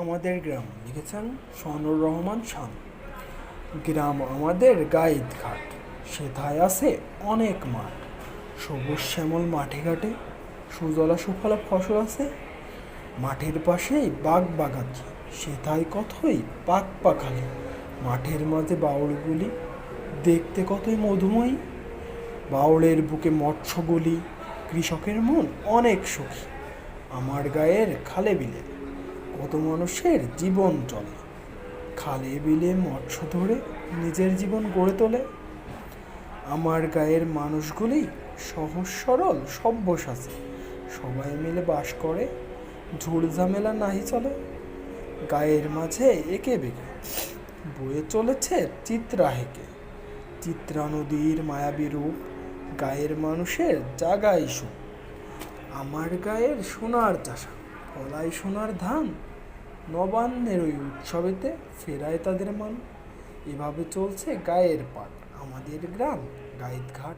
আমাদের গ্রাম, লিখেছেন সনুর রহমান শান গ্রাম আমাদের গাইদ ঘাট, সেথায় আছে অনেক মাঠ। সবুজ শ্যামল মাঠে ঘাটে সুজলা সুফলা ফসল আছে। মাঠের পাশেই বাঘ বাগাচ্ছি, সেথায় কতই পাক পাখালি মাঠের মাঝে বাউলগুলি, দেখতে কতই মধুময়ী। বাউলের বুকে মৎস্যগুলি, কৃষকের মন অনেক সুখী। আমার গায়ের খালে বিলে কত মানুষের জীবন চলে। খালে বিলে মৎস্য ধরে নিজের জীবন গড়ে তোলে। আমার গায়ের মানুষগুলি সহজ সরল সভ্যসাচী সবাই মিলে বাস করে, ঝুড় ঝামেলা নাহি চলে। গায়ের মাঝে একে বেঁকে বয়ে চলেছে চিত্রা হেঁকে চিত্রা নদীর মায়াবী রূপ গায়ের মানুষের জাগাই সুখ আমার গায়ের সোনার চাষা, ফলাই সোনার ধান নবান্নের ওই উৎসবেতে ফেরায় তাদের মান। এভাবে চলছে গায়ের পাট আমাদের গ্রাম গায়েত ঘাট